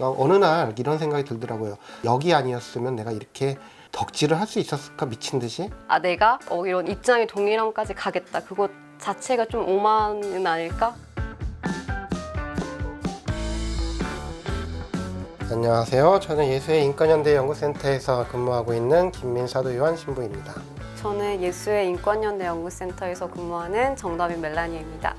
어, 어느 날 이런 생각이 들더라고요. 여기 아니었으면 내가 이렇게 덕질을 할 수 있었을까 미친 듯이 아 내가 어, 이런 입장의 동일함까지 가겠다 그것 자체가 좀 오만은 아닐까? 안녕하세요. 저는 예수의 인권연대 연구센터에서 근무하고 있는 김민사도 요한 신부입니다. 저는 예수의 인권연대 연구센터에서 근무하는 정다빈 멜라니입니다.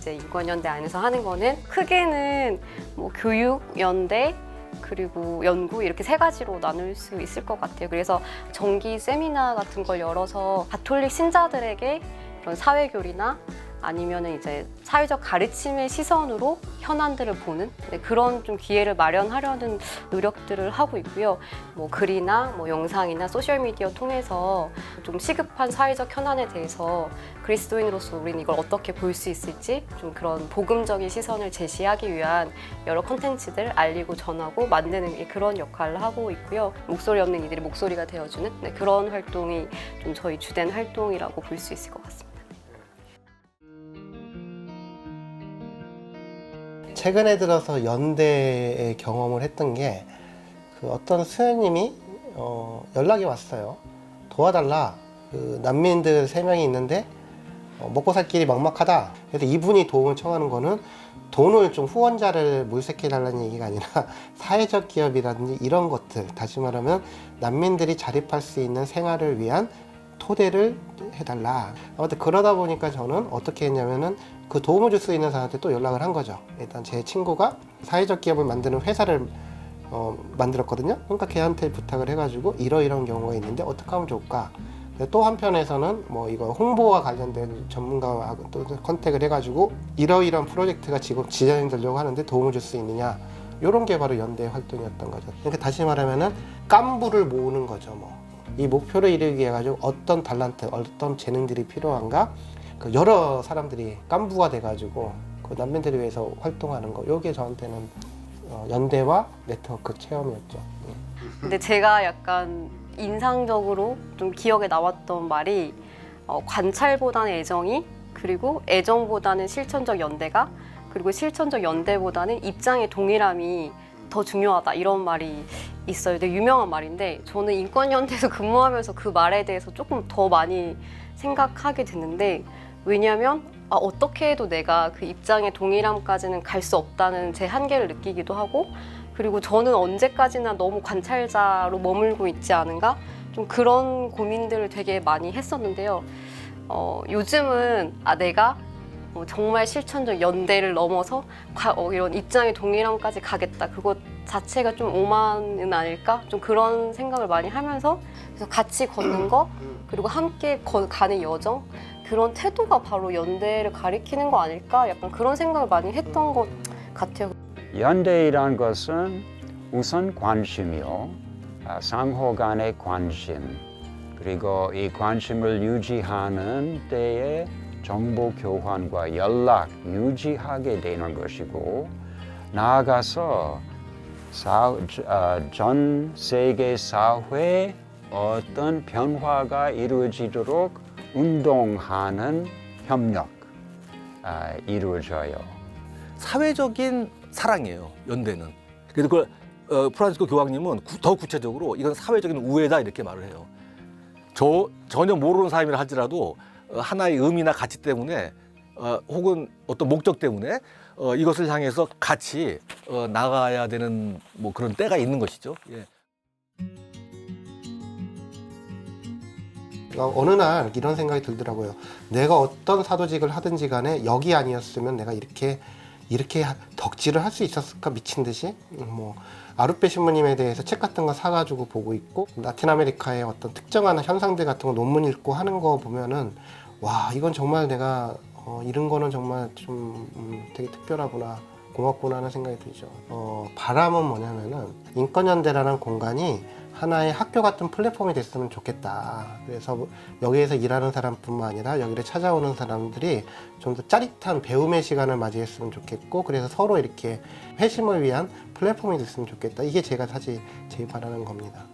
이제 인권연대 안에서 하는 거는 크게는 뭐 교육, 연대, 그리고 연구 이렇게 세 가지로 나눌 수 있을 것 같아요. 그래서 정기 세미나 같은 걸 열어서 가톨릭 신자들에게 그런 사회교리나 아니면은 이제 사회적 가르침의 시선으로 현안들을 보는 네, 그런 좀 기회를 마련하려는 노력들을 하고 있고요. 뭐 글이나 뭐 영상이나 소셜 미디어 통해서 좀 시급한 사회적 현안에 대해서 그리스도인으로서 우리는 이걸 어떻게 볼 수 있을지 좀 그런 복음적인 시선을 제시하기 위한 여러 콘텐츠들 알리고 전하고 만드는 게 그런 역할을 하고 있고요. 목소리 없는 이들의 목소리가 되어주는 네, 그런 활동이 좀 저희 주된 활동이라고 볼 수 있을 것 같습니다. 최근에 들어서 연대에 경험을 했던 게 그 어떤 수녀님이 어, 연락이 왔어요. 도와달라. 그 난민들 세 명이 있는데 어, 먹고 살 길이 막막하다. 그래서 이분이 도움을 청하는 거는 돈을 좀 후원자를 물색해 달라는 얘기가 아니라 사회적 기업이라든지 이런 것들 다시 말하면 난민들이 자립할 수 있는 생활을 위한 토대를 해달라. 아무튼 그러다 보니까 저는 어떻게 했냐면은 그 도움을 줄 수 있는 사람한테 또 연락을 한 거죠. 일단 제 친구가 사회적 기업을 만드는 회사를 어, 만들었거든요. 그러니까 걔한테 부탁을 해가지고 이러이러한 경우가 있는데 어떻게 하면 좋을까? 또 한편에서는 뭐 이거 홍보와 관련된 전문가하고 또 컨택을 해가지고 이러이러한 프로젝트가 지금 진행되려고 하는데 도움을 줄 수 있느냐? 이런 게 바로 연대 활동이었던 거죠. 그러니까 다시 말하면은 깐부를 모으는 거죠. 뭐 이 목표를 이루기 위해 가지고 어떤 달란트, 어떤 재능들이 필요한가? 그 여러 사람들이 깐부가 돼가지고 그 난민들을 위해서 활동하는 거. 요게 저한테는 어, 연대와 네트워크 체험이었죠. 예. 근데 제가 약간 인상적으로 좀 기억에 남았던 말이 어, 관찰보다는 애정이 그리고 애정보다는 실천적 연대가 그리고 실천적 연대보다는 입장의 동일함이 더 중요하다 이런 말이 있어요. 되게 유명한 말인데 저는 인권연대에서 근무하면서 그 말에 대해서 조금 더 많이 생각하게 됐는데 왜냐하면 아, 어떻게 해도 내가 그 입장의 동일함까지는 갈 수 없다는 제 한계를 느끼기도 하고 그리고 저는 언제까지나 너무 관찰자로 머물고 있지 않은가 좀 그런 고민들을 되게 많이 했었는데요. 어, 요즘은 아 내가 어, 정말 실천적 연대를 넘어서 과- 어, 이런 입장의 동일함까지 가겠다. 그것 자체가 좀 오만은 아닐까? 좀 그런 생각을 많이 하면서 그래서 같이 걷는 거 그리고 함께 거- 가는 여정 그런 태도가 바로 연대를 가리키는 거 아닐까? 약간 그런 생각을 많이 했던 것 같아요. 연대이란 것은 우선 관심이요, 아, 상호 간의 관심, 그리고 이 관심을 유지하는 때에 정보 교환과 연락 유지하게 되는 것이고, 나아가서 사, 아, 전 세계 사회 어떤 변화가 이루어지도록 운동하는 협력 아, 이루어져요. 사회적인 사랑이에요. 연대는. 그래서 그걸 어, 프란시스코 교황님은 구- 더 구체적으로 이건 사회적인 우애다 이렇게 말을 해요. 저 전혀 모르는 사람이라 할지라도 어, 하나의 의미나 가치 때문에 어, 혹은 어떤 목적 때문에 어, 이것을 향해서 같이 어, 나가야 되는 뭐 그런 때가 있는 것이죠. 예. 어, 어느 날 이런 생각이 들더라고요. 내가 어떤 사도직을 하든지 간에 여기 아니었으면 내가 이렇게 이렇게 하- 덕질을 할 수 있었을까 미친 듯이 음, 뭐 아루페 신부님에 대해서 책 같은 거 사가지고 보고 있고 라틴 아메리카의 어떤 특정한 현상들 같은 거 논문 읽고 하는 거 보면은 와 이건 정말 내가 어, 이런 거는 정말 좀 음, 되게 특별하구나 고맙구나 하는 생각이 들죠. 어, 바람은 뭐냐면은 인권연대라는 공간이 하나의 학교 같은 플랫폼이 됐으면 좋겠다. 그래서 여기에서 일하는 사람뿐만 아니라 여기를 찾아오는 사람들이 좀 더 짜릿한 배움의 시간을 맞이했으면 좋겠고, 그래서 서로 이렇게 회심을 위한 플랫폼이 됐으면 좋겠다. 이게 제가 사실 제일 바라는 겁니다.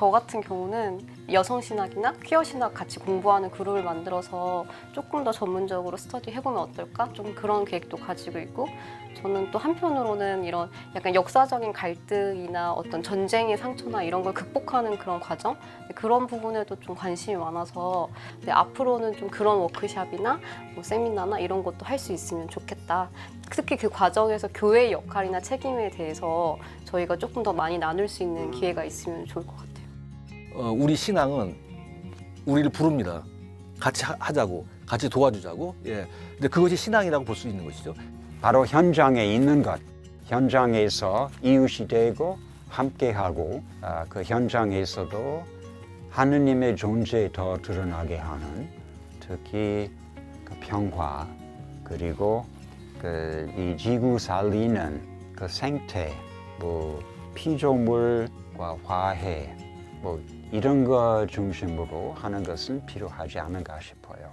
저 같은 경우는 여성 신학이나 퀴어 신학 같이 공부하는 그룹을 만들어서 조금 더 전문적으로 스터디 해보면 어떨까? 좀 그런 계획도 가지고 있고 저는 또 한편으로는 이런 약간 역사적인 갈등이나 어떤 전쟁의 상처나 이런 걸 극복하는 그런 과정 그런 부분에도 좀 관심이 많아서 근데 앞으로는 좀 그런 워크샵이나 뭐 세미나나 이런 것도 할 수 있으면 좋겠다. 특히 그 과정에서 교회의 역할이나 책임에 대해서 저희가 조금 더 많이 나눌 수 있는 기회가 있으면 좋을 것 같아요. 어, 우리 신앙은 우리를 부릅니다. 같이 하- 하자고, 같이 도와주자고. 예. 근데 그것이 신앙이라고 볼 수 있는 것이죠. 바로 현장에 있는 것, 현장에서 이웃이 되고 함께하고 아, 그 현장에서도 하느님의 존재 더 드러나게 하는 특히 그 평화 그리고 그 이 지구 살리는 그 생태, 뭐 피조물과 화해, 뭐 이런 거 중심으로 하는 것은 필요하지 않은가 싶어요.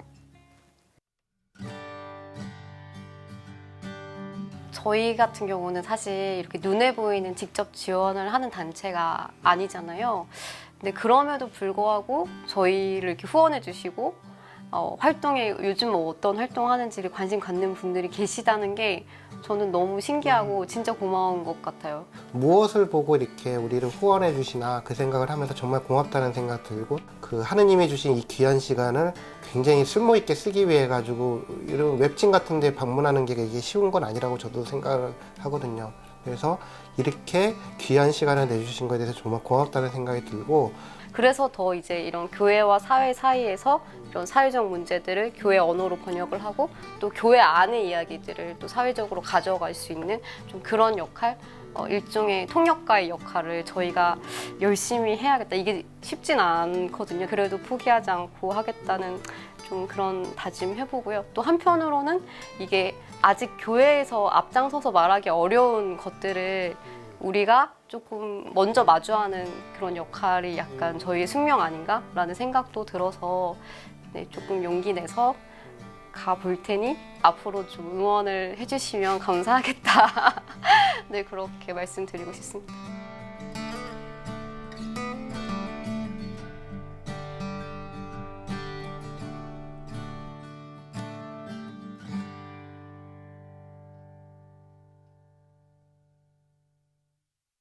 저희 같은 경우는 사실 이렇게 눈에 보이는 직접 지원을 하는 단체가 아니잖아요. 근데 그럼에도 불구하고 저희를 이렇게 후원해 주시고 어, 활동에 요즘 뭐 어떤 활동 하는지를 관심 갖는 분들이 계시다는 게 저는 너무 신기하고 진짜 고마운 것 같아요. 무엇을 보고 이렇게 우리를 후원해 주시나 그 생각을 하면서 정말 고맙다는 생각 들고 그 하느님이 주신 이 귀한 시간을 굉장히 쓸모 있게 쓰기 위해 가지고 이런 웹진 같은 데 방문하는 게 이게 쉬운 건 아니라고 저도 생각을 하거든요. 그래서 이렇게 귀한 시간을 내주신 거에 대해서 정말 고맙다는 생각이 들고 그래서 더 이제 이런 교회와 사회 사이에서 이런 사회적 문제들을 교회 언어로 번역을 하고 또 교회 안의 이야기들을 또 사회적으로 가져갈 수 있는 좀 그런 역할, 어, 일종의 통역가의 역할을 저희가 열심히 해야겠다. 이게 쉽진 않거든요. 그래도 포기하지 않고 하겠다는 좀 그런 다짐 해보고요. 또 한편으로는 이게 아직 교회에서 앞장서서 말하기 어려운 것들을 우리가 조금 먼저 마주하는 그런 역할이 약간 저희의 숙명 아닌가라는 생각도 들어서 네, 조금 용기 내서 가볼 테니 앞으로 좀 응원을 해주시면 감사하겠다. 네, 그렇게 말씀드리고 싶습니다.